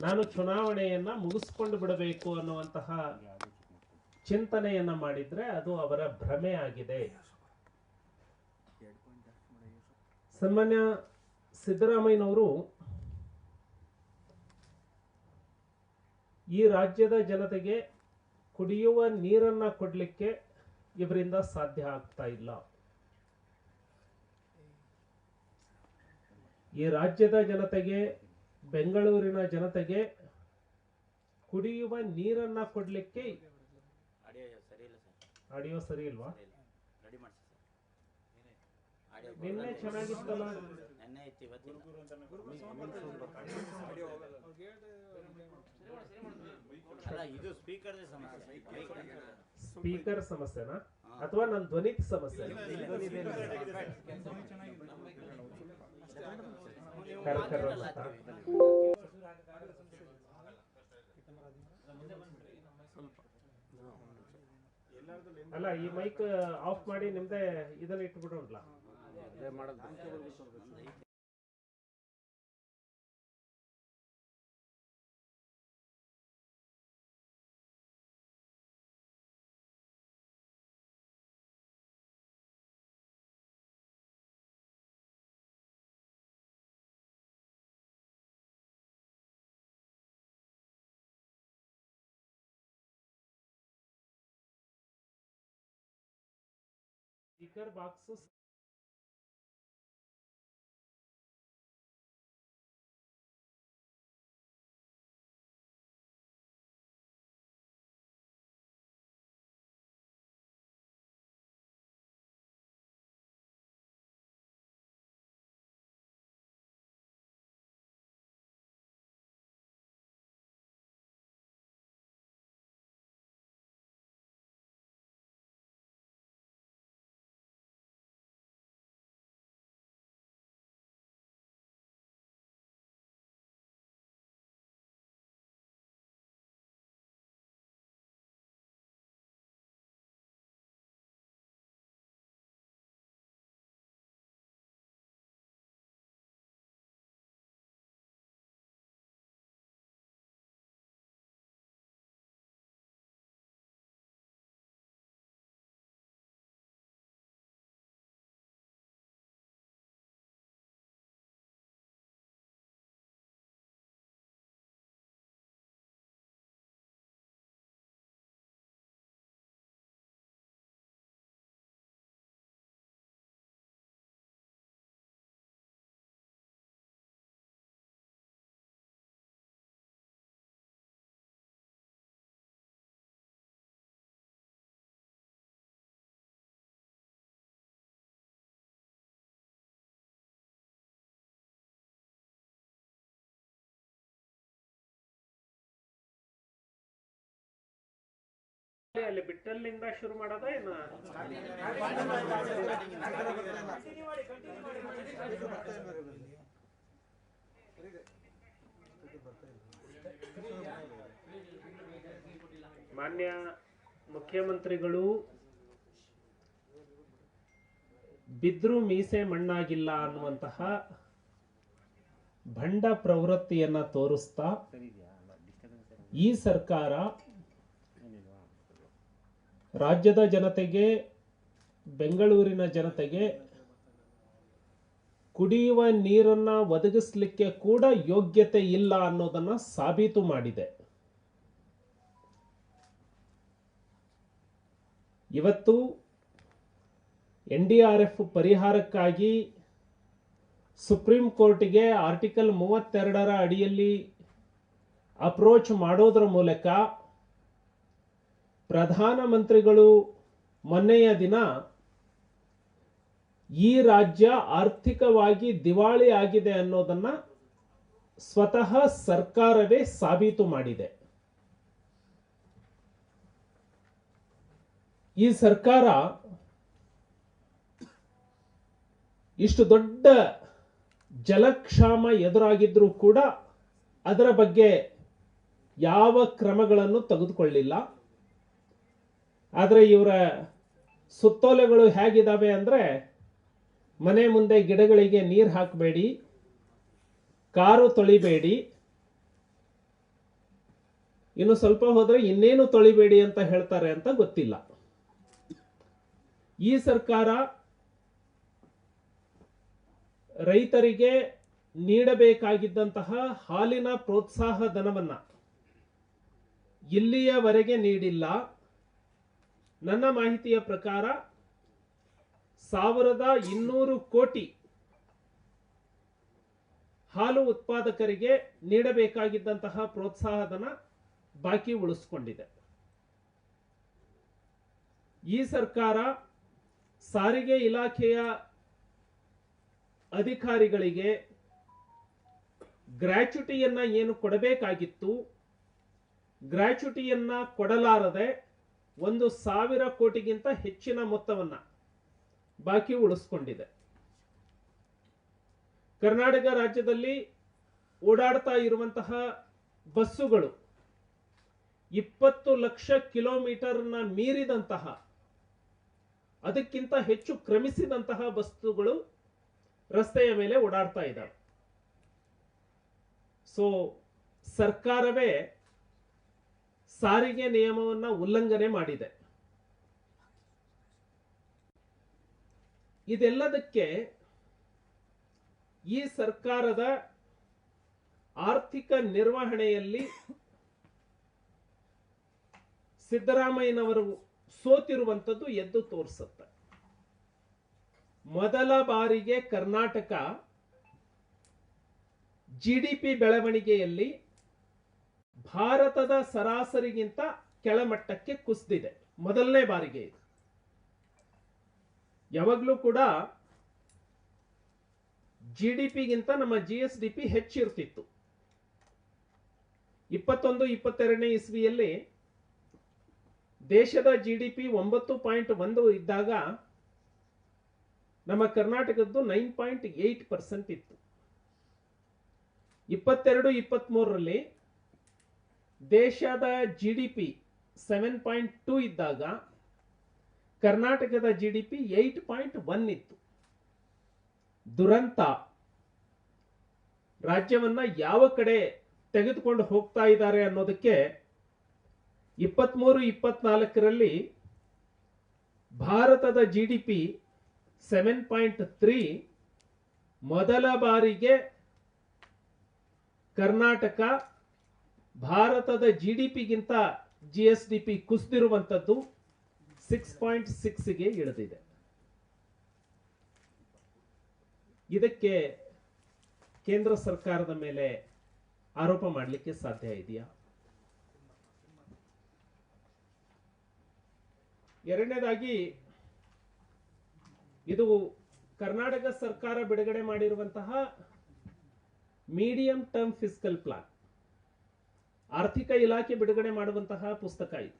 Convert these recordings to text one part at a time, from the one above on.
ನಾನು ಚುನಾವಣೆಯನ್ನ ಮುಗಿಸ್ಕೊಂಡು ಬಿಡಬೇಕು ಅನ್ನುವಂತಹ ಚಿಂತನೆಯನ್ನ ಮಾಡಿದ್ರೆ ಅದು ಅವರ ಭ್ರಮೆ ಆಗಿದೆ. ಸನ್ಮಾನ್ಯ ಸಿದ್ದರಾಮಯ್ಯನವರು ಈ ರಾಜ್ಯದ ಜನತೆಗೆ ಕುಡಿಯುವ ನೀರನ್ನ ಕೊಡ್ಲಿಕ್ಕೆ ಇವರಿಂದ ಸಾಧ್ಯ ಆಗ್ತಾ ಇಲ್ಲ. ಈ ರಾಜ್ಯದ ಜನತೆಗೆ ಬೆಂಗಳೂರಿನ ಜನತೆಗೆ ಕುಡಿಯುವ ನೀರನ್ನ ಕೊಡ್ಲಿಕ್ಕೆ ಆಡಿಯೋ ಸರಿ ಇಲ್ವಾ? ನಿನ್ನೆ ಚೆನ್ನಾಗಿತ್ತಲ್ಲ. ಸ್ಪೀಕರ್ ಸಮಸ್ಯೆ. ಸ್ಪೀಕರ್ ಸಮಸ್ಯೆನಾ? ಅಥವಾ ನನ್ನ ಧ್ವನಿ ಸಮಸ್ಯೆ? ಅಲ್ಲ ಈ ಮೈಕ್ ಆಫ್ ಮಾಡಿ ನಿಮ್ದೇ ಇದನ್ನ ಇಟ್ಬಿಡೋಣ್ಲ? ಸ್ಪೀಕರ್ ಅಲ್ಲಿ ಬಿಟ್ಟಲ್ಲಿಂದ ಶುರು ಮಾಡೋದ ಏನು? ಮಾನ್ಯ ಮುಖ್ಯಮಂತ್ರಿಗಳು, ಬಿದ್ರು ಮೀಸೆ ಮಣ್ಣಾಗಿಲ್ಲ ಅನ್ನುವಂತಹ ಭಂಡ ಪ್ರವೃತ್ತಿಯನ್ನ ತೋರಿಸ್ತಾ ಈ ಸರ್ಕಾರ ರಾಜ್ಯದ ಜನತೆಗೆ, ಬೆಂಗಳೂರಿನ ಜನತೆಗೆ ಕುಡಿಯುವ ನೀರನ್ನ ಒದಗಿಸ್ಲಿಕ್ಕೆ ಕೂಡ ಯೋಗ್ಯತೆ ಇಲ್ಲ ಅನ್ನೋದನ್ನ ಸಾಬೀತು ಮಾಡಿದೆ. ಇವತ್ತು ಎನ್ ಡಿ ಆರ್ ಎಫ್ ಪರಿಹಾರಕ್ಕಾಗಿ ಸುಪ್ರೀಂ ಕೋರ್ಟಿಗೆ ಆರ್ಟಿಕಲ್ ಮೂವತ್ತೆರಡರ ಅಡಿಯಲ್ಲಿ ಅಪ್ರೋಚ್ ಮಾಡೋದ್ರ ಮೂಲಕ ಪ್ರಧಾನಮಂತ್ರಿಗಳು ಮೊನ್ನೆಯ ದಿನ ಈ ರಾಜ್ಯ ಆರ್ಥಿಕವಾಗಿ ದಿವಾಳಿ ಆಗಿದೆ ಅನ್ನೋದನ್ನ ಸ್ವತಃ ಸರ್ಕಾರವೇ ಸಾಬೀತು ಮಾಡಿದೆ. ಈ ಸರ್ಕಾರ ಇಷ್ಟು ದೊಡ್ಡ ಜಲಕ್ಷಾಮ ಎದುರಾಗಿದ್ರೂ ಕೂಡ ಅದರ ಬಗ್ಗೆ ಯಾವ ಕ್ರಮಗಳನ್ನು ತೆಗೆದುಕೊಳ್ಳಿಲ್ಲ ಆದರೆ ಇವರ ಸುತ್ತೋಲೆಗಳು ಹೇಗಿದ್ದಾವೆ ಅಂದರೆ ಮನೆ ಮುಂದೆ ಗಿಡಗಳಿಗೆ ನೀರು ಹಾಕಬೇಡಿ, ಕಾರು ತೊಳಿಬೇಡಿ, ಇನ್ನು ಸ್ವಲ್ಪ ಹೋದರೆ ಇನ್ನೇನು ತೊಳಿಬೇಡಿ ಅಂತ ಹೇಳ್ತಾರೆ ಅಂತ ಗೊತ್ತಿಲ್ಲ. ಈ ಸರ್ಕಾರ ರೈತರಿಗೆ ನೀಡಬೇಕಾಗಿದ್ದಂತಹ ಹಾಲಿನ ಪ್ರೋತ್ಸಾಹ ಧನವನ್ನು ಇಲ್ಲಿಯವರೆಗೆ ನೀಡಿಲ್ಲ. ನನ್ನ ಮಾಹಿತಿಯ ಪ್ರಕಾರ ಸಾವಿರದ ಇನ್ನೂರು ಕೋಟಿ ಹಾಲು ಉತ್ಪಾದಕರಿಗೆ ನೀಡಬೇಕಾಗಿದ್ದಂತಹ ಪ್ರೋತ್ಸಾಹಧನ ಬಾಕಿ ಉಳಿಸ್ಕೊಂಡಿದೆ. ಈ ಸರ್ಕಾರ ಸಾರಿಗೆ ಇಲಾಖೆಯ ಅಧಿಕಾರಿಗಳಿಗೆ ಗ್ರ್ಯಾಚುಟಿಯನ್ನ ಏನು ಕೊಡಬೇಕಾಗಿತ್ತು ಗ್ರ್ಯಾಚುಟಿಯನ್ನ ಕೊಡಲಾರದೆ ಒಂದು ಸಾವಿರ ಕೋಟಿಗಿಂತ ಹೆಚ್ಚಿನ ಮೊತ್ತವನ್ನ ಬಾಕಿ ಉಳಿಸ್ಕೊಂಡಿದೆ. ಕರ್ನಾಟಕ ರಾಜ್ಯದಲ್ಲಿ ಓಡಾಡ್ತಾ ಇರುವಂತಹ ಬಸ್ಸುಗಳು ಇಪ್ಪತ್ತು ಲಕ್ಷ ಕಿಲೋಮೀಟರ್ನ ಮೀರಿದಂತಹ, ಅದಕ್ಕಿಂತ ಹೆಚ್ಚು ಕ್ರಮಿಸಿದಂತಹ ಬಸ್ಸುಗಳು ರಸ್ತೆಯ ಮೇಲೆ ಓಡಾಡ್ತಾ ಇದ್ದಾವೆ. ಸೊ ಸರ್ಕಾರವೇ ಸಾರಿಗೆ ನಿಯಮವನ್ನ ಉಲ್ಲಂಘನೆ ಮಾಡಿದೆ. ಇದೆಲ್ಲದಕ್ಕೆ ಈ ಸರ್ಕಾರದ ಆರ್ಥಿಕ ನಿರ್ವಹಣೆಯಲ್ಲಿ ಸಿದ್ದರಾಮಯ್ಯನವರು ಸೋತಿರುವಂಥದ್ದು ಎದ್ದು ತೋರಿಸುತ್ತೆ. ಮೊದಲ ಬಾರಿಗೆ ಕರ್ನಾಟಕ ಜಿಡಿಪಿ ಬೆಳವಣಿಗೆಯಲ್ಲಿ ಭಾರತದ ಸರಾಸರಿಗಿಂತ ಕೆಳಮಟ್ಟಕ್ಕೆ ಕುಸಿದಿದೆ. ಮೊದಲನೇ ಬಾರಿಗೆ ಇದು. ಯಾವಾಗಲೂ ಕೂಡ ಜಿ ಡಿ ಪಿಗಿಂತ ನಮ್ಮ ಜಿ ಎಸ್ ಡಿ ಪಿ ಹೆಚ್ಚಿರ್ತಿತ್ತು ಇಪ್ಪತ್ತೊಂದು, ಇಪ್ಪತ್ತೆರಡನೇ ಇಸ್ವಿಯಲ್ಲಿ ದೇಶದ ಜಿ ಡಿ ಪಿ ಒಂಬತ್ತು ಪಾಯಿಂಟ್ ಒಂದು ಇದ್ದಾಗ ನಮ್ಮ ಕರ್ನಾಟಕದ್ದು ನೈನ್ ಪಾಯಿಂಟ್ ಏಟ್ ಪರ್ಸೆಂಟ್ ಇತ್ತು. ಇಪ್ಪತ್ತೆರಡು, ಇಪ್ಪತ್ಮೂರರಲ್ಲಿ ದೇಶದ G D P seven point two ಇದ್ದಾಗ ಕರ್ನಾಟಕದ G D P eight point one ಇತ್ತು. ದುರಂತ. ರಾಜ್ಯವನ್ನ ಯಾವ ಕಡೆ ತೆಗೆದುಕೊಂಡು ಹೋಗ್ತಾ ಇದ್ದಾರೆ ಅನ್ನೋದಕ್ಕೆ ಇಪ್ಪತ್ತ್ಮೂರು ಇಪ್ಪತ್ನಾಲ್ಕರಲ್ಲಿ ಭಾರತದ G D P seven point three ಮೊದಲ ಬಾರಿಗೆ ಕರ್ನಾಟಕ ಭಾರತದ ಜಿ ಡಿ ಪಿಗಿಂತ ಜಿ ಎಸ್ ಡಿ ಪಿ ಕುಸಿದಿರುವಂಥದ್ದು ಸಿಕ್ಸ್ ಪಾಯಿಂಟ್ ಸಿಕ್ಸ್ಗೆ ಇಳಿದಿದೆ. ಇದಕ್ಕೆ ಕೇಂದ್ರ ಸರ್ಕಾರದ ಮೇಲೆ ಆರೋಪ ಮಾಡಲಿಕ್ಕೆ ಸಾಧ್ಯ ಇದೆಯಾ? ಎರಡನೇದಾಗಿ, ಇದು ಕರ್ನಾಟಕ ಸರ್ಕಾರ ಬಿಡುಗಡೆ ಮಾಡಿರುವಂತಹ ಮೀಡಿಯಂ ಟರ್ಮ್ ಫಿಸಿಕಲ್ ಪ್ಲಾನ್ ಆರ್ಥಿಕ ಇಲಾಖೆ ಬಿಡುಗಡೆ ಮಾಡುವಂತಹ ಪುಸ್ತಕ ಇದು.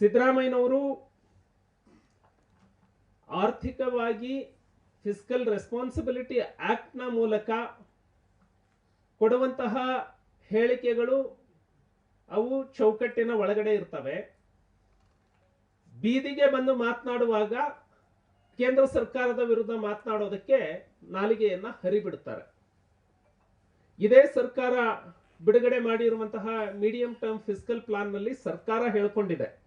ಸಿದ್ದರಾಮಯ್ಯನವರು ಆರ್ಥಿಕವಾಗಿ ಫಿಸಿಕಲ್ ರೆಸ್ಪಾನ್ಸಿಬಿಲಿಟಿ ಆಕ್ಟ್ನ ಮೂಲಕ ಕೊಡುವಂತಹ ಹೇಳಿಕೆಗಳು ಅವು ಚೌಕಟ್ಟಿನ ಒಳಗಡೆ ಇರ್ತವೆ. ಬೀದಿಗೆ ಬಂದು ಮಾತನಾಡುವಾಗ ಕೇಂದ್ರ ಸರ್ಕಾರದ ವಿರುದ್ಧ ಮಾತನಾಡೋದಕ್ಕೆ ನಾಲಿಗೆಯನ್ನು ಹರಿಬಿಡುತ್ತಾರೆ. ಇದೇ ಸರ್ಕಾರ ಬಿಡುಗಡೆ ಮಾಡಿರುವಂತಹ ಮೀಡಿಯಂ ಟರ್ಮ್ ಫಿಸಿಕಲ್ ಪ್ಲಾನ್ನಲ್ಲಿ ಸರ್ಕಾರ ಹೇಳ್ಕೊಂಡಿದೆ.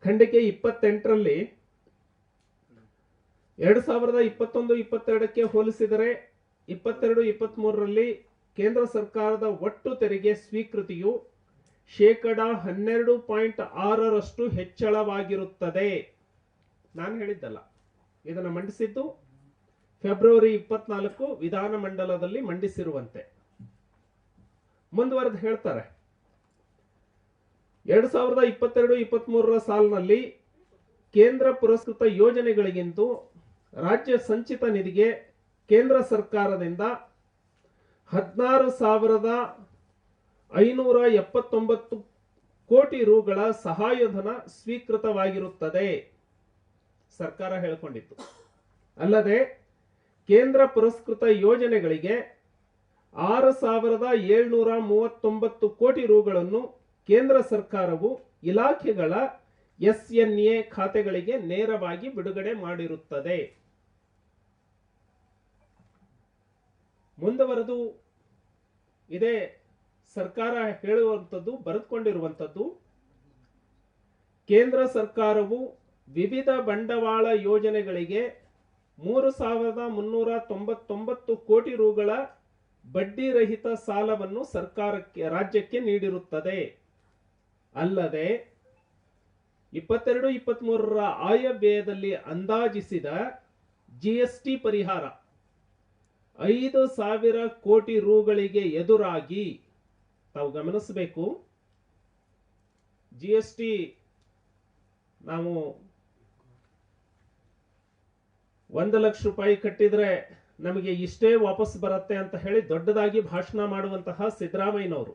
ಖಂಡಿಕೆ ಇಪ್ಪತ್ತೆಂಟರಲ್ಲಿ ಎರಡು ಸಾವಿರದ ಇಪ್ಪತ್ತೊಂದು, ಇಪ್ಪತ್ತೆರಡಕ್ಕೆ ಹೋಲಿಸಿದರೆ ಇಪ್ಪತ್ತೆರಡು ಇಪ್ಪತ್ತ್ ಮೂರರಲ್ಲಿ ಕೇಂದ್ರ ಸರ್ಕಾರದ ಒಟ್ಟು ತೆರಿಗೆ ಸ್ವೀಕೃತಿಯು ಶೇಕಡ ಹನ್ನೆರಡು ಪಾಯಿಂಟ್ ಆರರಷ್ಟು ಹೆಚ್ಚಳವಾಗಿರುತ್ತದೆ. ನಾನು ಹೇಳಿದ್ದಲ್ಲ. ಇದನ್ನು ಮಂಡಿಸಿದ್ದು ಫೆಬ್ರವರಿ ಇಪ್ಪತ್ನಾಲ್ಕು ವಿಧಾನಮಂಡಲದಲ್ಲಿ ಮಂಡಿಸಿರುವಂತೆ. ಮುಂದುವರೆದು ಹೇಳ್ತಾರೆ. ಎರಡ್ ಸಾವಿರದ ಇಪ್ಪತ್ತೆರಡು ಇಪ್ಪತ್ತ್ ಮೂರರ ಸಾಲಿನಲ್ಲಿ ಕೇಂದ್ರ ಪುರಸ್ಕೃತ ಯೋಜನೆಗಳಿಗಿಂತ ರಾಜ್ಯ ಸಂಚಿತ ನಿಧಿಗೆ ಕೇಂದ್ರ ಸರ್ಕಾರದಿಂದ ಹದಿನಾರು ಸಾವಿರದ ಐನೂರ ಎಪ್ಪತ್ತೊಂಬತ್ತು ಕೋಟಿ ರುಗಳ ಸಹಾಯಧನ ಸ್ವೀಕೃತವಾಗಿರುತ್ತದೆ. ಸರ್ಕಾರ ಹೇಳಿಕೊಂಡಿತ್ತು. ಅಲ್ಲದೆ ಕೇಂದ್ರ ಪುರಸ್ಕೃತ ಯೋಜನೆಗಳಿಗೆ ಆರು ಸಾವಿರದ ಏಳ್ನೂರ ಮೂವತ್ತೊಂಬತ್ತು ಕೋಟಿ ರುಗಳನ್ನು ಕೇಂದ್ರ ಸರ್ಕಾರವು ಇಲಾಖೆಗಳ ಎಸ್ ಎನ್ ಎ ಖಾತೆಗಳಿಗೆ ನೇರವಾಗಿ ಬಿಡುಗಡೆ ಮಾಡಿರುತ್ತದೆ. ಮುಂದುವರೆದು ಇದೇ ಸರ್ಕಾರ ಹೇಳುವಂಥದ್ದು, ಬರೆದುಕೊಂಡಿರುವಂಥದ್ದು, ಕೇಂದ್ರ ಸರ್ಕಾರವು ವಿವಿಧ ಬಂಡವಾಳ ಯೋಜನೆಗಳಿಗೆ ಮೂರು ಸಾವಿರದ ಮುನ್ನೂರ ತೊಂಬತ್ತೊಂಬತ್ತು ಕೋಟಿ ರುಗಳ ಬಡ್ಡಿ ರಹಿತ ಸಾಲವನ್ನು ಸರ್ಕಾರಕ್ಕೆ, ರಾಜ್ಯಕ್ಕೆ ನೀಡಿರುತ್ತದೆ. ಅಲ್ಲದೆ ಇಪ್ಪತ್ತೆರಡು ಇಪ್ಪತ್ಮೂರರ ಆಯವ್ಯಯದಲ್ಲಿ ಅಂದಾಜಿಸಿದ ಜಿಎಸ್ಟಿ ಪರಿಹಾರ ಐದು ಸಾವಿರ ಕೋಟಿ ರೂಗಳಿಗೆ ಎದುರಾಗಿ, ತಾವು ಗಮನಿಸಬೇಕು ಜಿಎಸ್ಟಿ ನಾವು ಒಂದು ಲಕ್ಷ ರೂಪಾಯಿ ಕಟ್ಟಿದ್ರೆ ನಮಗೆ ಇಷ್ಟೇ ವಾಪಸ್ ಬರುತ್ತೆ ಅಂತ ಹೇಳಿ ದೊಡ್ಡದಾಗಿ ಭಾಷಣ ಮಾಡುವಂತಹ ಸಿದ್ದರಾಮಯ್ಯನವರು.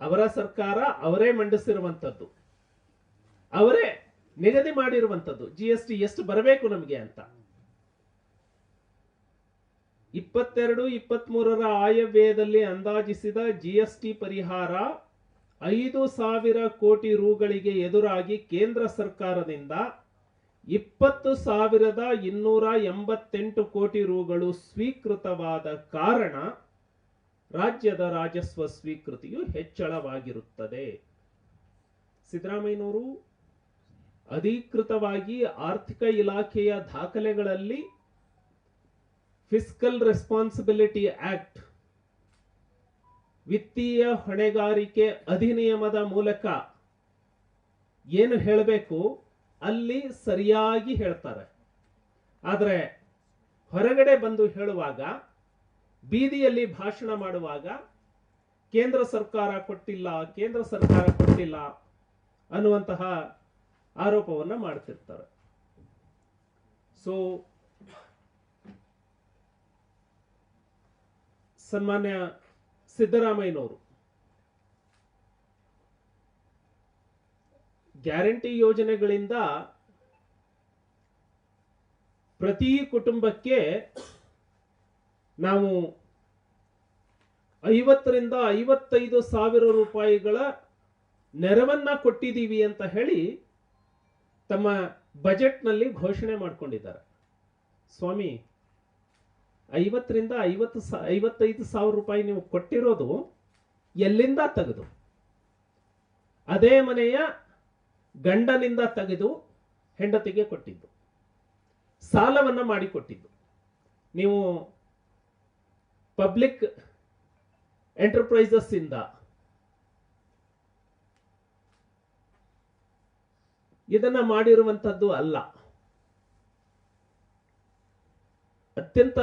ಅವರ ಸರ್ಕಾರ ಅವರೇ ಮಂಡಿಸಿರುವಂತದ್ದು ಅವರೇ ನಿಗದಿ ಮಾಡಿರುವಂತದ್ದು ಜಿ ಎಸ್ ಟಿ ಎಷ್ಟು ಬರಬೇಕು ನಮಗೆ ಅಂತ. ಇಪ್ಪತ್ತೆರಡು, ಇಪ್ಪತ್ಮೂರರ ಆಯವ್ಯಯದಲ್ಲಿ ಅಂದಾಜಿಸಿದ ಜಿ ಎಸ್ ಟಿ ಪರಿಹಾರ ಐದು ಸಾವಿರ ಕೋಟಿ ರೂಗಳಿಗೆ ಎದುರಾಗಿ ಕೇಂದ್ರ ಸರ್ಕಾರದಿಂದ ಇಪ್ಪತ್ತು ಸಾವಿರದ ಇನ್ನೂರ ಎಂಬತ್ತೆಂಟು ಕೋಟಿ ರುಗಳು ಸ್ವೀಕೃತವಾದ ಕಾರಣ ರಾಜ್ಯದ ರಾಜಸ್ವ ಸ್ವೀಕೃತಿಯು ಹೆಚ್ಚಳವಾಗಿರುತ್ತದೆ. ಸಿದ್ದರಾಮಯ್ಯನವರು ಅಧಿಕೃತವಾಗಿ ಆರ್ಥಿಕ ಇಲಾಖೆಯ ದಾಖಲೆಗಳಲ್ಲಿ ಫಿಸ್ಕಲ್ ರೆಸ್ಪಾನ್ಸಿಬಿಲಿಟಿ ಆಕ್ಟ್ ವಿತ್ತೀಯ ಹೊಣೆಗಾರಿಕೆ ಅಧಿನಿಯಮದ ಮೂಲಕ ಏನು ಹೇಳಬೇಕು? ಅಲ್ಲಿ ಸರಿಯಾಗಿ ಹೇಳ್ತಾರೆ. ಆದರೆ ಹೊರಗಡೆ ಬಂದು ಹೇಳುವಾಗ, ಬೀದಿಯಲ್ಲಿ ಭಾಷಣ ಮಾಡುವಾಗ, ಕೇಂದ್ರ ಸರ್ಕಾರ ಕೊಟ್ಟಿಲ್ಲ, ಕೇಂದ್ರ ಸರ್ಕಾರ ಕೊಟ್ಟಿಲ್ಲ ಅನ್ನುವಂತಹ ಆರೋಪವನ್ನು ಮಾಡ್ತಿರ್ತಾರೆ. ಸೊ ಸನ್ಮಾನ್ಯ ಸಿದ್ದರಾಮಯ್ಯನವರು ಗ್ಯಾರಂಟಿ ಯೋಜನೆಗಳಿಂದ ಪ್ರತಿ ಕುಟುಂಬಕ್ಕೆ ನಾವು ಐವತ್ತರಿಂದ ಐವತ್ತೈದು ಸಾವಿರ ರೂಪಾಯಿಗಳ ನೆರವನ್ನ ಕೊಟ್ಟಿದ್ದೀವಿ ಅಂತ ಹೇಳಿ ತಮ್ಮ ಬಜೆಟ್ನಲ್ಲಿ ಘೋಷಣೆ ಮಾಡಿಕೊಂಡಿದ್ದಾರೆ. ಸ್ವಾಮಿ, ಐವತ್ತರಿಂದ ಐವತ್ತು ಸಾ, ಐವತ್ತೈದು ಸಾವಿರ ರೂಪಾಯಿ ನೀವು ಕೊಟ್ಟಿರೋದು ಎಲ್ಲಿಂದ ತೆಗೆದು? ಅದೇ ಮನೆಯ ಗಂಡನಿಂದ ತೆಗೆದು ಹೆಂಡತಿಗೆ ಕೊಟ್ಟಿದ್ದು. ಸಾಲವನ್ನು ಮಾಡಿಕೊಟ್ಟಿದ್ದು. ನೀವು ಪಬ್ಲಿಕ್ ಎಂಟರ್ಪ್ರೈಸಸ್ ಇಂದ ಇದನ್ನ ಮಾಡಿರುವಂತದ್ದು ಅಲ್ಲ. ಅತ್ಯಂತ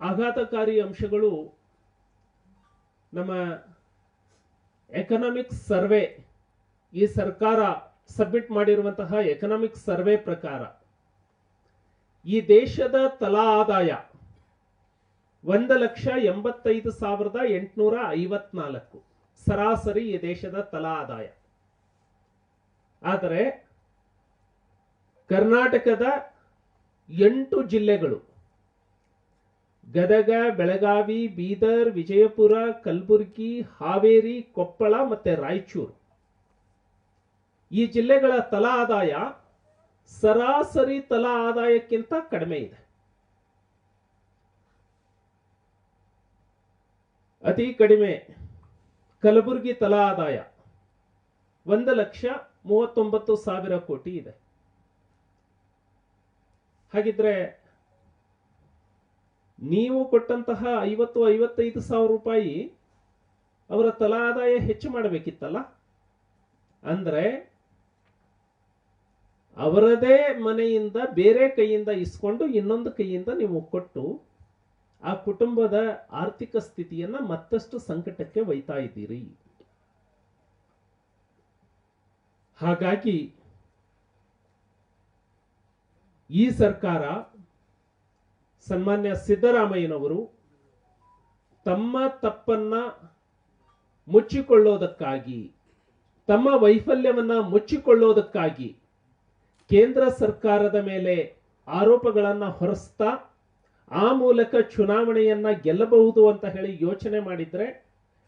ಆಘಾತಕಾರಿ ಅಂಶಗಳು ನಮ್ಮ ಎಕನಾಮಿಕ್ ಸರ್ವೆ ಈ ಸರ್ಕಾರ ಸಬ್ಮಿಟ್ ಮಾಡಿರುವಂತಹ ಎಕನಾಮಿಕ್ ಸರ್ವೆ ಪ್ರಕಾರ ಈ ದೇಶದ ತಲಾ ಆದಾಯ ಒಂದು ಲಕ್ಷ ಎಂಬತ್ತೈದು ಸಾವಿರದ ಎಂಟುನೂರ ಐವತ್ನಾಲ್ಕು. ಸರಾಸರಿ ಈ ದೇಶದ ತಲಾ ಆದಾಯ. ಆದರೆ ಕರ್ನಾಟಕದ ಎಂಟು ಜಿಲ್ಲೆಗಳು ಗದಗ, ಬೆಳಗಾವಿ, ಬೀದರ್, ವಿಜಯಪುರ, ಕಲಬುರಗಿ, ಹಾವೇರಿ, ಕೊಪ್ಪಳ ಮತ್ತೆ ರಾಯಚೂರು ಈ ಜಿಲ್ಲೆಗಳ ತಲಾ ಆದಾಯ ಸರಾಸರಿ ತಲಾ ಆದಾಯಕ್ಕಿಂತ ಕಡಿಮೆ ಇದೆ. ಅತಿ ಕಡಿಮೆ ಕಲಬುರಗಿ ತಲಾ ಆದಾಯ ಒಂದು ಲಕ್ಷ ಮೂವತ್ತೊಂಬತ್ತು ಸಾವಿರ ಕೋಟಿ ಇದೆ. ಹಾಗಿದ್ರೆ ನೀವು ಕೊಟ್ಟಂತಹ ಐವತ್ತು ಐವತ್ತೈದು ಸಾವಿರ ರೂಪಾಯಿ ಅವರ ತಲಾ ಆದಾಯ ಹೆಚ್ಚು ಮಾಡಬೇಕಿತ್ತಲ್ಲ? ಅಂದ್ರೆ ಅವರದೇ ಮನೆಯಿಂದ ಬೇರೆ ಕೈಯಿಂದ ಇಸ್ಕೊಂಡು ಇನ್ನೊಂದು ಕೈಯಿಂದ ನೀವು ಕೊಟ್ಟು ಆ ಕುಟುಂಬದ ಆರ್ಥಿಕ ಸ್ಥಿತಿಯನ್ನ ಮತ್ತಷ್ಟು ಸಂಕಟಕ್ಕೆ ಒಯ್ತಾ ಇದ್ದೀರಿ. ಹಾಗಾಗಿ ಈ ಸರ್ಕಾರ ಸನ್ಮಾನ್ಯ ಸಿದ್ದರಾಮಯ್ಯನವರು ತಮ್ಮ ತಪ್ಪನ್ನ ಮುಚ್ಚಿಕೊಳ್ಳೋದಕ್ಕಾಗಿ, ತಮ್ಮ ವೈಫಲ್ಯವನ್ನ ಮುಚ್ಚಿಕೊಳ್ಳೋದಕ್ಕಾಗಿ ಕೇಂದ್ರ ಸರ್ಕಾರದ ಮೇಲೆ ಆರೋಪಗಳನ್ನು ಹೊರಸ್ತಾ ಆ ಮೂಲಕ ಚುನಾವಣೆಯನ್ನ ಗೆಲ್ಲಬಹುದು ಅಂತ ಹೇಳಿ ಯೋಚನೆ ಮಾಡಿದ್ರೆ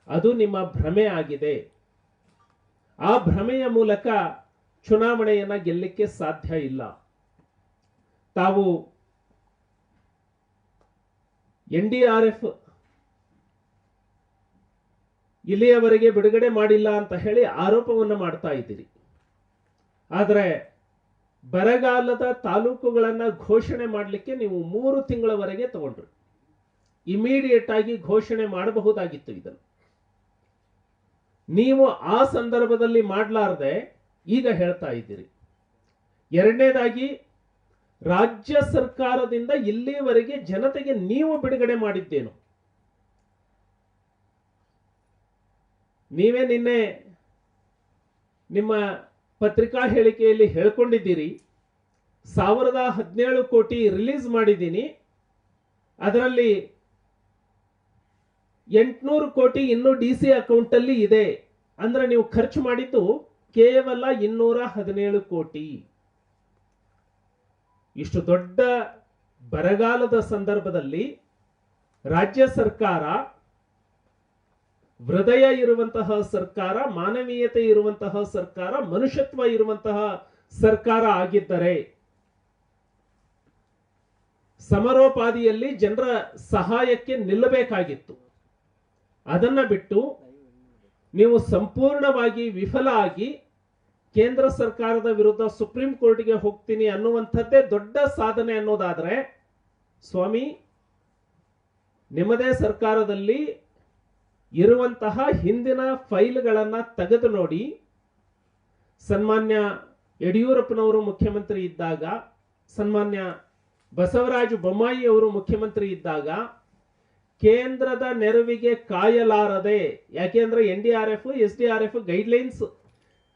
ಅದು ನಿಮ್ಮ ಭ್ರಮೆ ಆಗಿದೆ. ಆ ಭ್ರಮೆಯ ಮೂಲಕ ಚುನಾವಣೆಯನ್ನ ಗೆಲ್ಲಕ್ಕೆ ಸಾಧ್ಯ ಇಲ್ಲ. ತಾವು ಎನ್ ಡಿ ಆರ್ ಎಫ್ ಇಲ್ಲಿಯವರೆಗೆ ಬಿಡುಗಡೆ ಮಾಡಿಲ್ಲ ಅಂತ ಹೇಳಿ ಆರೋಪವನ್ನು ಮಾಡ್ತಾ ಇದ್ದೀರಿ. ಆದರೆ ಬರಗಾಲದ ತಾಲೂಕುಗಳನ್ನ ಘೋಷಣೆ ಮಾಡಲಿಕ್ಕೆ ನೀವು ಮೂರು ತಿಂಗಳವರೆಗೆ ತಗೊಂಡ್ರಿ. ಇಮಿಡಿಯೇಟ್ ಆಗಿ ಘೋಷಣೆ ಮಾಡಬಹುದಾಗಿತ್ತು ಇದನ್ನು. ನೀವು ಆ ಸಂದರ್ಭದಲ್ಲಿ ಮಾಡಲಾರದೆ ಈಗ ಹೇಳ್ತಾ ಇದ್ದೀರಿ. ಎರಡನೇದಾಗಿ, ರಾಜ್ಯ ಸರ್ಕಾರದಿಂದ ಇಲ್ಲಿಯವರೆಗೆ ಜನತೆಗೆ ನೀವು ಬಿಡುಗಡೆ ಮಾಡಿದ್ದೇನು? ನೀವೇ ನಿನ್ನೆ ನಿಮ್ಮ ಪತ್ರಿಕಾ ಹೇಳಿಕೆಯಲ್ಲಿ ಹೇಳ್ಕೊಂಡಿದ್ದೀರಿ. ಸಾವಿರದ ಹದಿನೇಳು ಕೋಟಿ ರಿಲೀಸ್ ಮಾಡಿದ್ದೀನಿ. ಅದರಲ್ಲಿ ಎಂಟುನೂರು ಕೋಟಿ ಇನ್ನೂ ಡಿ ಸಿ ಅಕೌಂಟಲ್ಲಿ ಇದೆ. ಅಂದರೆ ನೀವು ಖರ್ಚು ಮಾಡಿದ್ದು ಕೇವಲ ಇನ್ನೂರ ಹದಿನೇಳು ಕೋಟಿ. ಇಷ್ಟು ದೊಡ್ಡ ಬರಗಾಲದ ಸಂದರ್ಭದಲ್ಲಿ ರಾಜ್ಯ ಸರ್ಕಾರ ಹೃದಯ ಇರುವಂತಹ ಸರ್ಕಾರ, ಮಾನವೀಯತೆ ಇರುವಂತಹ ಸರ್ಕಾರ, ಮನುಷ್ಯತ್ವ ಇರುವಂತಹ ಸರ್ಕಾರ ಆಗಿದ್ದರೆ ಸಮರೋಪಾದಿಯಲ್ಲಿ ಜನರ ಸಹಾಯಕ್ಕೆ ನಿಲ್ಲಬೇಕಾಗಿತ್ತು. ಅದನ್ನ ಬಿಟ್ಟು ನೀವು ಸಂಪೂರ್ಣವಾಗಿ ವಿಫಲ ಆಗಿ ಕೇಂದ್ರ ಸರ್ಕಾರದ ವಿರುದ್ಧ ಸುಪ್ರೀಂ ಕೋರ್ಟ್ಗೆ ಹೋಗ್ತೀನಿ ಅನ್ನುವಂಥದ್ದೇ ದೊಡ್ಡ ಸಾಧನೆ ಅನ್ನೋದಾದರೆ, ಸ್ವಾಮಿ, ನಿಮ್ಮದೇ ಸರ್ಕಾರದಲ್ಲಿ ಇರುವಂತಹ ಹಿಂದಿನ ಫೈಲ್ಗಳನ್ನು ತೆಗೆದು ನೋಡಿ. ಸನ್ಮಾನ್ಯ ಯಡಿಯೂರಪ್ಪನವರು ಮುಖ್ಯಮಂತ್ರಿ ಇದ್ದಾಗ, ಸನ್ಮಾನ್ಯ ಬಸವರಾಜ ಬೊಮ್ಮಾಯಿ ಅವರು ಮುಖ್ಯಮಂತ್ರಿ ಇದ್ದಾಗ, ಕೇಂದ್ರದ ನೆರವಿಗೆ ಕಾಯಲಾರದೆ ಯಾಕೆಂದ್ರೆ N D R F, S D R F guidelines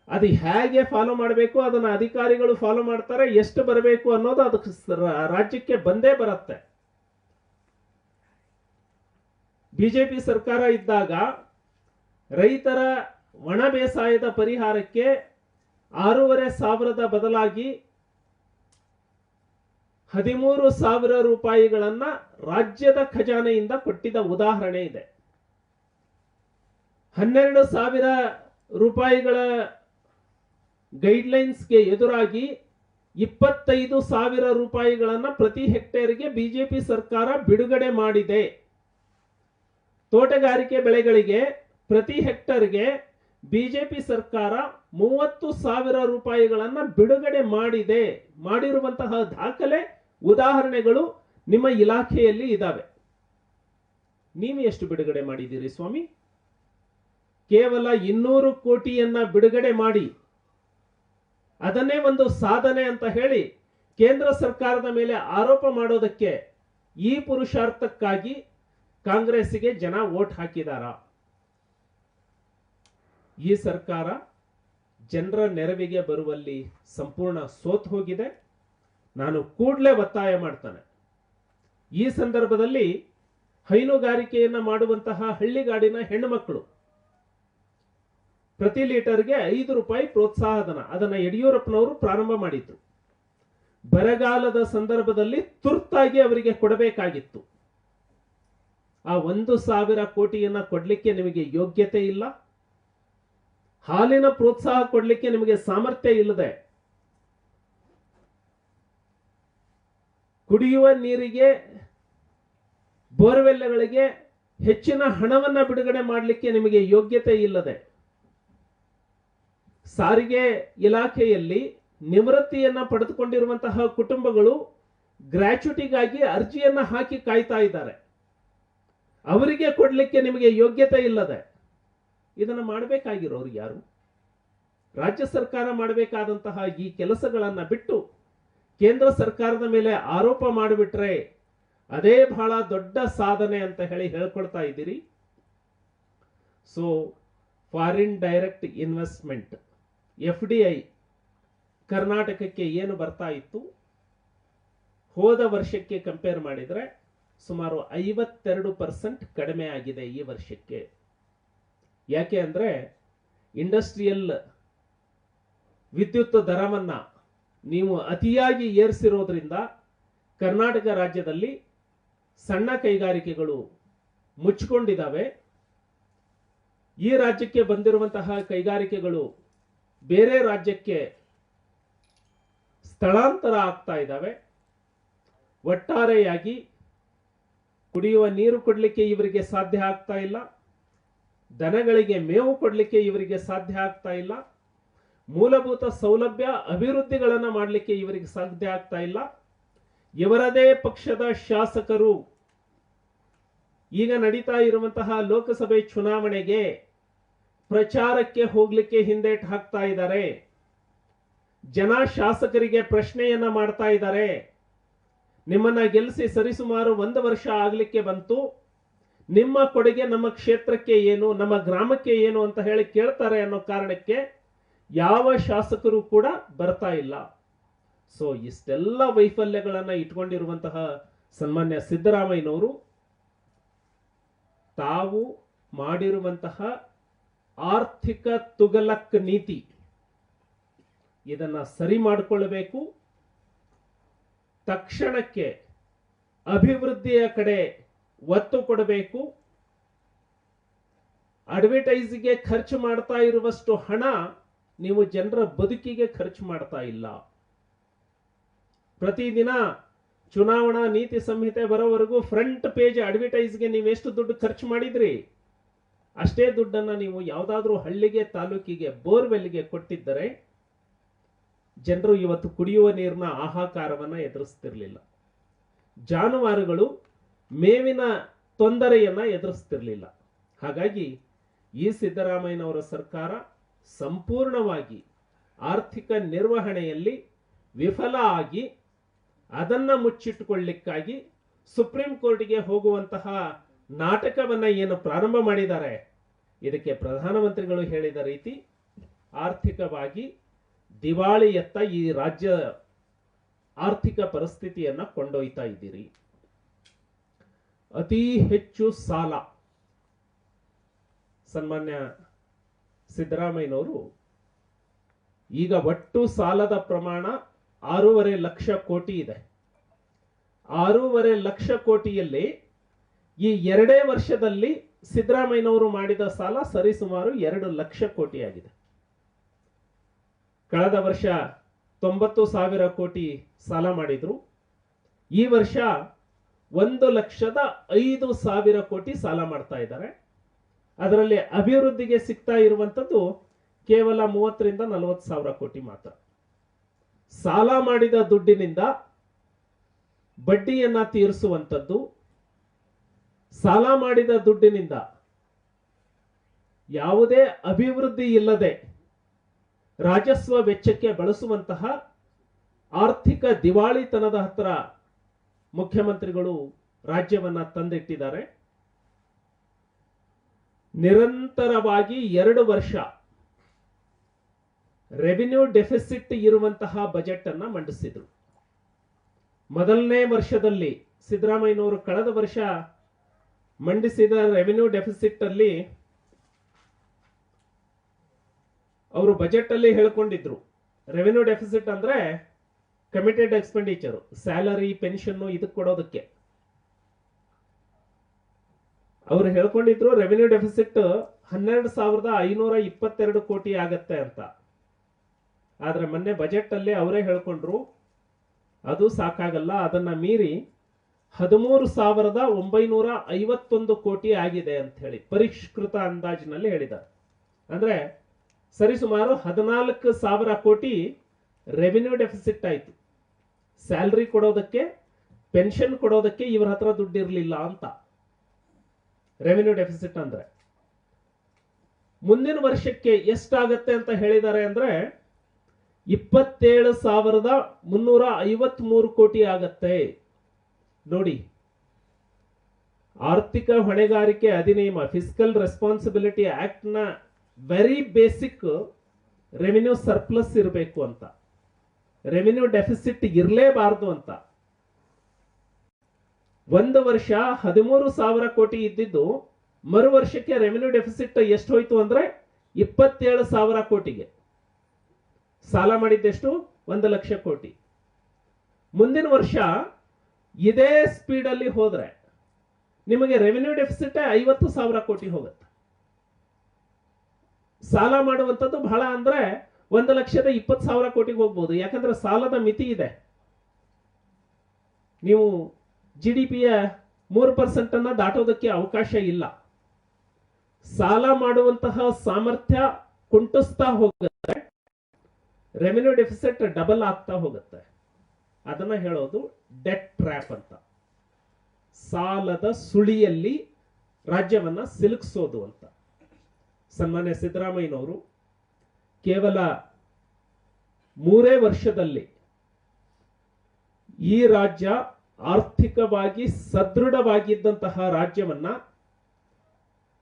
ಅದು ಹೇಗೆ ಫಾಲೋ ಮಾಡಬೇಕು, ಅದನ್ನು ಅಧಿಕಾರಿಗಳು ಫಾಲೋ ಮಾಡ್ತಾರೆ, ಎಷ್ಟು ಬರಬೇಕು ಅನ್ನೋದು ಅದಕ್ಕೆ ರಾಜ್ಯಕ್ಕೆ ಬಂದೇ ಬರುತ್ತೆ. ಬಿಜೆಪಿ ಸರ್ಕಾರ ಇದ್ದಾಗ ರೈತರ ಒಣ ಬೇಸಾಯದ ಪರಿಹಾರಕ್ಕೆ ಆರೂವರೆ ಸಾವಿರದ ಬದಲಾಗಿ ಹದಿಮೂರು ಸಾವಿರ ರೂಪಾಯಿಗಳನ್ನ ರಾಜ್ಯದ ಖಜಾನೆಯಿಂದ ಕೊಟ್ಟಿದ್ದ ಉದಾಹರಣೆ ಇದೆ. ಹನ್ನೆರಡು ಸಾವಿರ ರೂಪಾಯಿಗಳ ಗೈಡ್ಲೈನ್ಸ್ಗೆ ಎದುರಾಗಿ ಇಪ್ಪತ್ತೈದು ಸಾವಿರ ರೂಪಾಯಿಗಳನ್ನ ಪ್ರತಿ ಹೆಕ್ಟೇರ್ಗೆ ಬಿಜೆಪಿ ಸರ್ಕಾರ ಬಿಡುಗಡೆ ಮಾಡಿದೆ. ತೋಟಗಾರಿಕೆ ಬೆಳೆಗಳಿಗೆ ಪ್ರತಿ ಹೆಕ್ಟರ್ಗೆ ಬಿಜೆಪಿ ಸರ್ಕಾರ ಮೂವತ್ತು ಸಾವಿರ ರೂಪಾಯಿಗಳನ್ನು ಬಿಡುಗಡೆ ಮಾಡಿದೆ. ಮಾಡಿರುವಂತಹ ದಾಖಲೆ, ಉದಾಹರಣೆಗಳು ನಿಮ್ಮ ಇಲಾಖೆಯಲ್ಲಿ ಇದ್ದಾವೆ ನೀವು ಎಷ್ಟು ಬಿಡುಗಡೆ ಮಾಡಿದ್ದೀರಿ ಸ್ವಾಮಿ? ಕೇವಲ ಇನ್ನೂರು ಕೋಟಿಯನ್ನ ಬಿಡುಗಡೆ ಮಾಡಿ. ಅದನ್ನೇ ಒಂದು ಸಾಧನೆ ಅಂತ ಹೇಳಿ ಕೇಂದ್ರ ಸರ್ಕಾರದ ಮೇಲೆ ಆರೋಪ ಮಾಡೋದಕ್ಕೆ ಈ ಪುರುಷಾರ್ಥಕ್ಕಾಗಿ ಕಾಂಗ್ರೆಸ್ಸಿಗೆ ಜನ ವೋಟ್ ಹಾಕಿದಾರ. ಈ ಸರ್ಕಾರ ಜನರ ನೆರವಿಗೆ ಬರುವಲ್ಲಿ ಸಂಪೂರ್ಣ ಸೋತ್ ಹೋಗಿದೆ. ನಾನು ಕೂಡಲೇ ಒತ್ತಾಯ ಮಾಡ್ತಾನೆ. ಈ ಸಂದರ್ಭದಲ್ಲಿ ಹೈನುಗಾರಿಕೆಯನ್ನು ಮಾಡುವಂತಹ ಹಳ್ಳಿಗಾಡಿನ ಹೆಣ್ಣುಮಕ್ಕಳು ಪ್ರತಿ ಲೀಟರ್ಗೆ ಐದು ರೂಪಾಯಿ ಪ್ರೋತ್ಸಾಹಧನ ಅದನ್ನು ಯಡಿಯೂರಪ್ಪನವರು ಪ್ರಾರಂಭ ಮಾಡಿದ್ರು. ಬರಗಾಲದ ಸಂದರ್ಭದಲ್ಲಿ ತುರ್ತಾಗಿ ಅವರಿಗೆ ಕೊಡಬೇಕಾಗಿತ್ತು. ಆ ಒಂದು ಸಾವಿರ ಕೋಟಿಯನ್ನ ಕೊಡ್ಲಿಕ್ಕೆ ನಿಮಗೆ ಯೋಗ್ಯತೆ ಇಲ್ಲ. ಹಾಲಿನ ಪ್ರೋತ್ಸಾಹ ಕೊಡ್ಲಿಕ್ಕೆ ನಿಮಗೆ ಸಾಮರ್ಥ್ಯ ಇಲ್ಲದೆ ಕುಡಿಯುವ ನೀರಿಗೆ, ಬೋರ್ವೆಲ್ಗಳಿಗೆ ಹೆಚ್ಚಿನ ಹಣವನ್ನ ಬಿಡುಗಡೆ ಮಾಡಲಿಕ್ಕೆ ನಿಮಗೆ ಯೋಗ್ಯತೆ ಇಲ್ಲದೆ ಸಾರಿಗೆ ಇಲಾಖೆಯಲ್ಲಿ ನಿವೃತ್ತಿಯನ್ನ ಪಡೆದುಕೊಂಡಿರುವಂತಹ ಕುಟುಂಬಗಳು ಗ್ರಾಚ್ಯುಟಿಗಾಗಿ ಅರ್ಜಿಯನ್ನ ಹಾಕಿ ಕಾಯ್ತಾ ಇದ್ದಾರೆ. ಅವರಿಗೆ ಕೊಡಲಿಕ್ಕೆ ನಿಮಗೆ ಯೋಗ್ಯತೆ ಇಲ್ಲದೆ ಇದನ್ನು ಮಾಡಬೇಕಾಗಿರೋರು ಯಾರು? ರಾಜ್ಯ ಸರ್ಕಾರ ಮಾಡಬೇಕಾದಂತಹ ಈ ಕೆಲಸಗಳನ್ನು ಬಿಟ್ಟು ಕೇಂದ್ರ ಸರ್ಕಾರದ ಮೇಲೆ ಆರೋಪ ಮಾಡಿಬಿಟ್ರೆ ಅದೇ ಬಹಳ ದೊಡ್ಡ ಸಾಧನೆ ಅಂತ ಹೇಳಿ ಹೇಳ್ಕೊಳ್ತಾ ಇದ್ದೀರಿ. So foreign direct investment F D I ಕರ್ನಾಟಕಕ್ಕೆ ಏನು ಬರ್ತಾ ಇತ್ತು? ಹೋದ ವರ್ಷಕ್ಕೆ ಕಂಪೇರ್ ಮಾಡಿದರೆ ಸುಮಾರು ಐವತ್ತೆರಡು ಪರ್ಸೆಂಟ್ ಕಡಿಮೆ ಆಗಿದೆ ಈ ವರ್ಷಕ್ಕೆ. ಯಾಕೆ ಅಂದರೆ ಇಂಡಸ್ಟ್ರಿಯಲ್ ವಿದ್ಯುತ್ ದರವನ್ನು ನೀವು ಅತಿಯಾಗಿ ಏರಿಸಿರೋದ್ರಿಂದ ಕರ್ನಾಟಕ ರಾಜ್ಯದಲ್ಲಿ ಸಣ್ಣ ಕೈಗಾರಿಕೆಗಳು ಮುಚ್ಚಿಕೊಂಡಿದ್ದಾವೆ. ಈ ರಾಜ್ಯಕ್ಕೆ ಬಂದಿರುವಂತಹ ಕೈಗಾರಿಕೆಗಳು ಬೇರೆ ರಾಜ್ಯಕ್ಕೆ ಸ್ಥಳಾಂತರ ಆಗ್ತಾ ಇದ್ದಾವೆ. ಒಟ್ಟಾರೆಯಾಗಿ ಕುಡಿಯುವ ನೀರು ಕೊಡಲಿಕ್ಕೆ ಇವರಿಗೆ ಸಾಧ್ಯ ಆಗ್ತಾ ಇಲ್ಲ. ದನಗಳಿಗೆ ಮೇವು ಕೊಡಲಿಕ್ಕೆ ಇವರಿಗೆ ಸಾಧ್ಯ ಆಗ್ತಾ ಇಲ್ಲ. ಮೂಲಭೂತ ಸೌಲಭ್ಯ ಅಭಿವೃದ್ಧಿಗಳನ್ನು ಮಾಡಲಿಕ್ಕೆ ಇವರಿಗೆ ಸಾಧ್ಯ ಆಗ್ತಾ ಇಲ್ಲ. ಇವರದೇ ಪಕ್ಷದ ಶಾಸಕರು. ಈಗ ನಡೀತಾ ಇರುವಂತಹ ಲೋಕಸಭೆ ಚುನಾವಣೆಗೆ ಪ್ರಚಾರಕ್ಕೆ ಹೋಗ್ಲಿಕ್ಕೆ ಹಿಂದೇಟ್ ಹಾಕ್ತಾ ಇದ್ದಾರೆ. ಜನ ಶಾಸಕರಿಗೆ ಪ್ರಶ್ನೆಯನ್ನ ಮಾಡ್ತಾ ಇದ್ದಾರೆ. ನಿಮ್ಮನ್ನ ಗೆಲ್ಲಿಸಿ ಸರಿಸುಮಾರು ಒಂದು ವರ್ಷ ಆಗಲಿಕ್ಕೆ ಬಂತು. ನಿಮ್ಮ ಕೊಡುಗೆ ನಮ್ಮ ಕ್ಷೇತ್ರಕ್ಕೆ ಏನು, ನಮ್ಮ ಗ್ರಾಮಕ್ಕೆ ಏನು ಅಂತ ಹೇಳಿ ಕೇಳ್ತಾರೆ ಅನ್ನೋ ಕಾರಣಕ್ಕೆ ಯಾವ ಶಾಸಕರು ಕೂಡ ಬರ್ತಾ ಇಲ್ಲ. ಸೊ ಇಷ್ಟೆಲ್ಲ ವೈಫಲ್ಯಗಳನ್ನ ಇಟ್ಕೊಂಡಿರುವಂತಹ ಸನ್ಮಾನ್ಯ ಸಿದ್ದರಾಮಯ್ಯನವರು ತಾವು ಮಾಡಿರುವಂತಹ ಆರ್ಥಿಕ ತುಗಲಕ್ ನೀತಿ ಇದನ್ನ ಸರಿ ಮಾಡಿಕೊಳ್ಳಬೇಕು ತಕ್ಷಣಕ್ಕೆ ಅಭಿವೃದ್ಧಿಯ ಕಡೆ ಒತ್ತು ಕೊಡಬೇಕು. ಅಡ್ವರ್ಟೈಸ್ಗೆ ಖರ್ಚು ಮಾಡ್ತಾ ಇರುವಷ್ಟು ಹಣ ನೀವು ಜನರ ಬದುಕಿಗೆ ಖರ್ಚು ಮಾಡ್ತಾ ಇಲ್ಲ. ಪ್ರತಿದಿನ ಚುನಾವಣಾ ನೀತಿ ಸಂಹಿತೆ ಬರೋವರೆಗೂ ಫ್ರಂಟ್ ಪೇಜ್ ನೀವು ಎಷ್ಟು ದುಡ್ಡು ಖರ್ಚು ಮಾಡಿದ್ರಿ? ಅಷ್ಟೇ ದುಡ್ಡನ್ನ ನೀವು ಯಾವುದಾದ್ರೂ ಹಳ್ಳಿಗೆ, ತಾಲೂಕಿಗೆ, ಬೋರ್ವೆಲ್ಗೆ ಕೊಟ್ಟಿದ್ದರೆ ಜನರು ಇವತ್ತು ಕುಡಿಯುವ ನೀರಿನ ಆಹಾಕಾರವನ್ನು ಎದುರಿಸ್ತಿರ್ಲಿಲ್ಲ. ಜಾನುವಾರುಗಳು ಮೇವಿನ ತೊಂದರೆಯನ್ನು ಎದುರಿಸ್ತಿರ್ಲಿಲ್ಲ. ಹಾಗಾಗಿ ಈ ಸಿದ್ದರಾಮಯ್ಯನವರ ಸರ್ಕಾರ ಸಂಪೂರ್ಣವಾಗಿ ಆರ್ಥಿಕ ನಿರ್ವಹಣೆಯಲ್ಲಿ ವಿಫಲ ಆಗಿ ಅದನ್ನು ಮುಚ್ಚಿಟ್ಟುಕೊಳ್ಳಿಕ್ಕಾಗಿ ಸುಪ್ರೀಂ ಕೋರ್ಟ್ಗೆ ಹೋಗುವಂತಹ ನಾಟಕವನ್ನು ಏನು ಪ್ರಾರಂಭ ಮಾಡಿದ್ದಾರೆ, ಇದಕ್ಕೆ ಪ್ರಧಾನಮಂತ್ರಿಗಳು ಹೇಳಿದ ರೀತಿ ಆರ್ಥಿಕವಾಗಿ ದಿವಾಳಿಯತ್ತ ಈ ರಾಜ್ಯ ಆರ್ಥಿಕ ಪರಿಸ್ಥಿತಿಯನ್ನು ಕೊಂಡೊಯ್ತಾ ಇದ್ದೀರಿ. ಅತಿ ಹೆಚ್ಚು ಸಾಲ. ಸನ್ಮಾನ್ಯ ಸಿದ್ದರಾಮಯ್ಯನವರು, ಈಗ ಒಟ್ಟು ಸಾಲದ ಪ್ರಮಾಣ ಆರೂವರೆ ಲಕ್ಷ ಕೋಟಿ ಇದೆ. ಆರೂವರೆ ಲಕ್ಷ ಕೋಟಿಯಲ್ಲಿ ಈ ಎರಡೇ ವರ್ಷದಲ್ಲಿ ಸಿದ್ದರಾಮಯ್ಯನವರು ಮಾಡಿದ ಸಾಲ ಸರಿಸುಮಾರು ಎರಡು ಲಕ್ಷ ಕೋಟಿ ಆಗಿದೆ. ಕಳೆದ ವರ್ಷ ತೊಂಬತ್ತು ಸಾವಿರ ಕೋಟಿ ಸಾಲ ಮಾಡಿದ್ರು. ಈ ವರ್ಷ ಒಂದು ಲಕ್ಷದ ಐದು ಸಾವಿರ ಕೋಟಿ ಸಾಲ ಮಾಡ್ತಾ ಇದ್ದಾರೆ. ಅದರಲ್ಲಿ ಅಭಿವೃದ್ಧಿಗೆ ಸಿಗ್ತಾ ಇರುವಂಥದ್ದು ಕೇವಲ ಮೂವತ್ತರಿಂದ ನಲವತ್ತು ಸಾವಿರ ಕೋಟಿ ಮಾತ್ರ. ಸಾಲ ಮಾಡಿದ ದುಡ್ಡಿನಿಂದ ಬಡ್ಡಿಯನ್ನು ತೀರಿಸುವಂಥದ್ದು, ಸಾಲ ಮಾಡಿದ ದುಡ್ಡಿನಿಂದ ಯಾವುದೇ ಅಭಿವೃದ್ಧಿ ಇಲ್ಲದೆ ರಾಜಸ್ವ ವೆಚ್ಚಕ್ಕೆ ಬಳಸುವಂತಹ ಆರ್ಥಿಕ ದಿವಾಳಿತನದ ಹತ್ರ ಮುಖ್ಯಮಂತ್ರಿಗಳು ರಾಜ್ಯವನ್ನ ತಂದಿಟ್ಟಿದ್ದಾರೆ. ನಿರಂತರವಾಗಿ ಎರಡು ವರ್ಷ ರೆವಿನ್ಯೂ ಡೆಫಿಸಿಟ್ ಇರುವಂತಹ ಬಜೆಟ್ ಅನ್ನ ಮಂಡಿಸಿದ್ರು. ಮೊದಲನೇ ವರ್ಷದಲ್ಲಿ ಸಿದ್ದರಾಮಯ್ಯನವರು ಕಳೆದ ವರ್ಷ ಮಂಡಿಸಿದ ರೆವಿನ್ಯೂ ಡೆಫಿಸಿಟ್ ಅಲ್ಲಿ ಅವರು ಬಜೆಟ್ ಅಲ್ಲಿ ಹೇಳ್ಕೊಂಡಿದ್ರು. ರೆವೆನ್ಯೂ ಡೆಫಿಸಿಟ್ ಅಂದ್ರೆ ಕಮಿಟೆಡ್ ಎಕ್ಸ್ಪೆಂಡಿಚರ್ ಸ್ಯಾಲರಿ ಪೆನ್ಷನ್ ಇದಕ್ಕೆ ಕೊಡೋದಕ್ಕೆ. ಅವರು ಹೇಳ್ಕೊಂಡಿದ್ರು ರೆವೆನ್ಯೂ ಡೆಫಿಸಿಟ್ ಹನ್ನೆರಡು ಸಾವಿರದ ಐನೂರ ಇಪ್ಪತ್ತೆರಡು ಕೋಟಿ ಆಗತ್ತೆ ಅಂತ. ಆದ್ರೆ ಮೊನ್ನೆ ಬಜೆಟ್ ಅಲ್ಲಿ ಅವರೇ ಹೇಳ್ಕೊಂಡ್ರು, ಅದು ಸಾಕಾಗಲ್ಲ, ಅದನ್ನ ಮೀರಿ ಹದಿಮೂರು ಸಾವಿರದ ಒಂಬೈನೂರ ಐವತ್ತೊಂದು ಕೋಟಿ ಆಗಿದೆ ಅಂತ ಹೇಳಿ, ಪರಿಷ್ಕೃತ ಅಂದಾಜಿನಲ್ಲಿ ಹೇಳಿದ್ದಾರೆ. ಅಂದ್ರೆ ಸರಿಸುಮಾರು ಹದಿನಾಲ್ಕು ಸಾವಿರ ಕೋಟಿ ರೆವಿನ್ಯೂ ಡೆಫಿಸಿಟ್ ಆಯ್ತು. ಸ್ಯಾಲ್ರಿ ಕೊಡೋದಕ್ಕೆ ಪೆನ್ಷನ್ ಕೊಡೋದಕ್ಕೆ ಇವ್ರ ಹತ್ರ ದುಡ್ಡು ಇರಲಿಲ್ಲ ಅಂತ. ರೆವಿನ್ಯೂ ಡೆಫಿಸಿಟ್ ಅಂದ್ರೆ. ಮುಂದಿನ ವರ್ಷಕ್ಕೆ ಎಷ್ಟಾಗತ್ತೆ ಅಂತ ಹೇಳಿದ್ದಾರೆ ಅಂದ್ರೆ, ಇಪ್ಪತ್ತೇಳು ಸಾವಿರದ ಮುನ್ನೂರ ಐವತ್ ಮೂರು ಕೋಟಿ ಆಗತ್ತೆ. ನೋಡಿ, ಆರ್ಥಿಕ ಹೊಣೆಗಾರಿಕೆ ಅಧಿನಿಯಮ ಫಿಸಿಕಲ್ ರೆಸ್ಪಾನ್ಸಿಬಿಲಿಟಿ ಆಕ್ಟ್ನ ವೆರಿ ಬೇಸಿಕ್ ರೆವಿನ್ಯೂ ಸರ್ಪ್ಲಸ್ ಇರಬೇಕು ಅಂತ. ರೆವಿನ್ಯೂ ಡೆಫಿಸಿಟ್ ಇರಲೇಬಾರದು ಅಂತ. ಒಂದು ವರ್ಷ ಹದಿಮೂರು ಸಾವಿರ ಕೋಟಿ ಇದ್ದಿದ್ದು ಮರು ವರ್ಷಕ್ಕೆ ರೆವಿನ್ಯೂ ಡೆಫಿಸಿಟ್ ಎಷ್ಟು ಹೋಯ್ತು ಅಂದ್ರೆ ಇಪ್ಪತ್ತೇಳು ಸಾವಿರ ಕೋಟಿಗೆ. ಸಾಲ ಮಾಡಿದ್ದೆಷ್ಟು? ಒಂದು ಲಕ್ಷ ಕೋಟಿ. ಮುಂದಿನ ವರ್ಷ ಇದೇ ಸ್ಪೀಡಲ್ಲಿ ಹೋದ್ರೆ ನಿಮಗೆ ರೆವಿನ್ಯೂ ಡೆಫಿಸಿಟ್ ಐವತ್ತು ಸಾವಿರ ಕೋಟಿ ಹೋಗುತ್ತೆ. ಸಾಲ ಮಾಡುವಂಥದ್ದು ಬಹಳ ಅಂದ್ರೆ ಒಂದು ಲಕ್ಷದ ಇಪ್ಪತ್ತು ಸಾವಿರ ಕೋಟಿಗೆ ಹೋಗ್ಬೋದು. ಯಾಕಂದ್ರೆ ಸಾಲದ ಮಿತಿ ಇದೆ. ನೀವು ಜಿ ಡಿ ಪಿಯ ಮೂರು ಪರ್ಸೆಂಟ್ ಅನ್ನ ದಾಟೋದಕ್ಕೆ ಅವಕಾಶ ಇಲ್ಲ. ಸಾಲ ಮಾಡುವಂತಹ ಸಾಮರ್ಥ್ಯ ಕುಂಟಿಸ್ತಾ ಹೋಗುತ್ತೆ. ರೆವಿನ್ಯೂ ಡೆಫಿಸಿಟ್ ಡಬಲ್ ಆಗ್ತಾ ಹೋಗುತ್ತೆ. ಅದನ್ನ ಹೇಳೋದು ಡೆಟ್ ಟ್ರ್ಯಾಪ್ ಅಂತ. ಸಾಲದ ಸುಳಿಯಲ್ಲಿ ರಾಜ್ಯವನ್ನ ಸಿಲುಕಿಸೋದು ಅಂತ. ಸನ್ಮಾನ್ಯ ಸಿದ್ದರಾಮಯ್ಯನವರು ಕೇವಲ ಮೂರೇ ವರ್ಷದಲ್ಲಿ ಈ ರಾಜ್ಯ ಆರ್ಥಿಕವಾಗಿ ಸದೃಢವಾಗಿದ್ದಂತಹ ರಾಜ್ಯವನ್ನ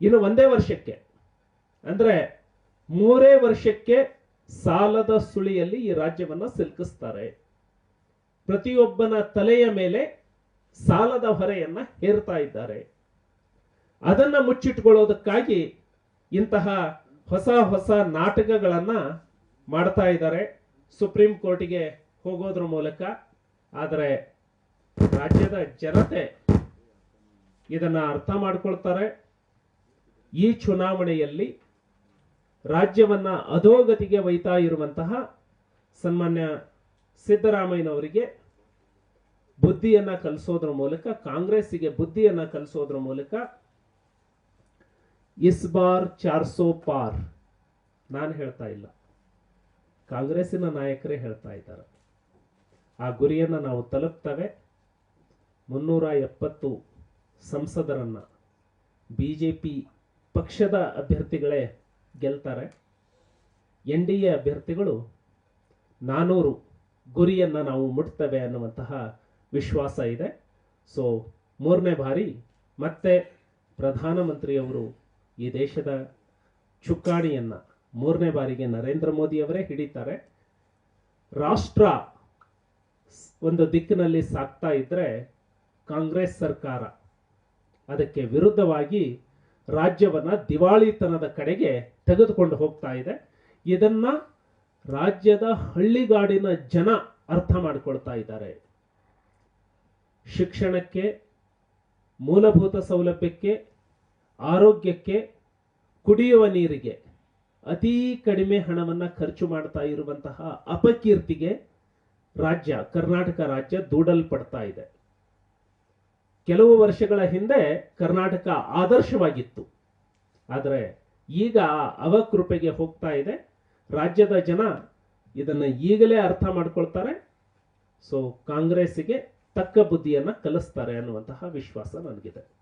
ಇನ್ನು ಒಂದೇ ವರ್ಷಕ್ಕೆ, ಅಂದ್ರೆ ಮೂರೇ ವರ್ಷಕ್ಕೆ ಸಾಲದ ಸುಳಿಯಲ್ಲಿ ಈ ರಾಜ್ಯವನ್ನ ಸಿಲುಕಿಸ್ತಾರೆ. ಪ್ರತಿಯೊಬ್ಬನ ತಲೆಯ ಮೇಲೆ ಸಾಲದ ಹೊರೆಯನ್ನ ಹೇರ್ತಾ ಇದ್ದಾರೆ. ಅದನ್ನ ಮುಚ್ಚಿಟ್ಕೊಳ್ಳೋದಕ್ಕಾಗಿ ಇಂತಹ ಹೊಸ ಹೊಸ ನಾಟಕಗಳನ್ನ ಮಾಡ್ತಾ ಇದ್ದಾರೆ. ಸುಪ್ರೀಂ ಕೋರ್ಟಿಗೆ ಹೋಗೋದ್ರ ಮೂಲಕ. ಆದರೆ ರಾಜ್ಯದ ಜನತೆ ಇದನ್ನು ಅರ್ಥ ಮಾಡಿಕೊಳ್ತಾರೆ. ಈ ಚುನಾವಣೆಯಲ್ಲಿ ರಾಜ್ಯವನ್ನ ಅಧೋಗತಿಗೆ ಒಯ್ತಾ ಇರುವಂತಹ ಸನ್ಮಾನ್ಯ ಸಿದ್ದರಾಮಯ್ಯನವರಿಗೆ ಬುದ್ಧಿಯನ್ನ ಕಲಿಸೋದ್ರ ಮೂಲಕ, ಕಾಂಗ್ರೆಸ್ಸಿಗೆ ಬುದ್ಧಿಯನ್ನ ಕಲಿಸೋದ್ರ ಮೂಲಕ ಇಸ್ ಬಾರ್ ಚಾರ್ಸೋ ಪಾರ್. ನಾನು ಹೇಳ್ತಾ ಇಲ್ಲ. ಕಾಂಗ್ರೆಸ್ಸಿನ ನಾಯಕರೇ ಹೇಳ್ತಾ ಇದ್ದಾರೆ. ಆ ಗುರಿಯನ್ನು ನಾವು ತಲುಪ್ತವೆ. ಮುನ್ನೂರ ಎಪ್ಪತ್ತು ಸಂಸದರನ್ನು ಬಿ ಜೆ ಪಿ ಪಕ್ಷದ ಅಭ್ಯರ್ಥಿಗಳೇ ಗೆಲ್ತಾರೆ. ಎನ್ ಡಿ ಎ ಅಭ್ಯರ್ಥಿಗಳು ನಾನೂರು ಗುರಿಯನ್ನು ನಾವು ಮುಟ್ತವೆ ಅನ್ನುವಂತಹ ವಿಶ್ವಾಸ ಇದೆ. ಸೊ ಮೂರನೇ ಬಾರಿ ಮತ್ತೆ ಪ್ರಧಾನಮಂತ್ರಿಯವರು ಈ ದೇಶದ ಚುಕ್ಕಾಣಿಯನ್ನು ಮೂರನೇ ಬಾರಿಗೆ ನರೇಂದ್ರ ಮೋದಿಯವರೇ ಹಿಡಿತಾರೆ. ರಾಷ್ಟ್ರ ಒಂದು ದಿಕ್ಕಿನಲ್ಲಿ ಸಾಗ್ತಾ ಇದ್ದರೆ ಕಾಂಗ್ರೆಸ್ ಸರ್ಕಾರ ಅದಕ್ಕೆ ವಿರುದ್ಧವಾಗಿ ರಾಜ್ಯವನ್ನ ದಿವಾಳಿತನದ ಕಡೆಗೆ ತೆಗೆದುಕೊಂಡು ಹೋಗ್ತಾ ಇದೆ. ಇದನ್ನು ರಾಜ್ಯದ ಹಳ್ಳಿಗಾಡಿನ ಜನ ಅರ್ಥ ಮಾಡಿಕೊಳ್ತಾ ಇದ್ದಾರೆ. ಶಿಕ್ಷಣಕ್ಕೆ ಮೂಲಭೂತ ಸೌಲಭ್ಯಕ್ಕೆ ಆರೋಗ್ಯಕ್ಕೆ ಕುಡಿಯುವ ನೀರಿಗೆ ಅತೀ ಕಡಿಮೆ ಹಣವನ್ನು ಖರ್ಚು ಮಾಡ್ತಾ ಇರುವಂತಹ ಅಪಕೀರ್ತಿಗೆ ರಾಜ್ಯ, ಕರ್ನಾಟಕ ರಾಜ್ಯ ದೂಡಲ್ಪಡ್ತಾ ಇದೆ. ಕೆಲವು ವರ್ಷಗಳ ಹಿಂದೆ ಕರ್ನಾಟಕ ಆದರ್ಶವಾಗಿತ್ತು. ಆದರೆ ಈಗ ಅವಕೃಪೆಗೆ ಹೋಗ್ತಾ ಇದೆ. ರಾಜ್ಯದ ಜನ ಇದನ್ನು ಈಗಲೇ ಅರ್ಥ ಮಾಡ್ಕೊಳ್ತಾರೆ. ಸೊ ಕಾಂಗ್ರೆಸ್ಸಿಗೆ ತಕ್ಕ ಬುದ್ಧಿಯನ್ನು ಕಲಿಸ್ತಾರೆ ಅನ್ನುವಂತಹ ವಿಶ್ವಾಸ ನನಗಿದೆ.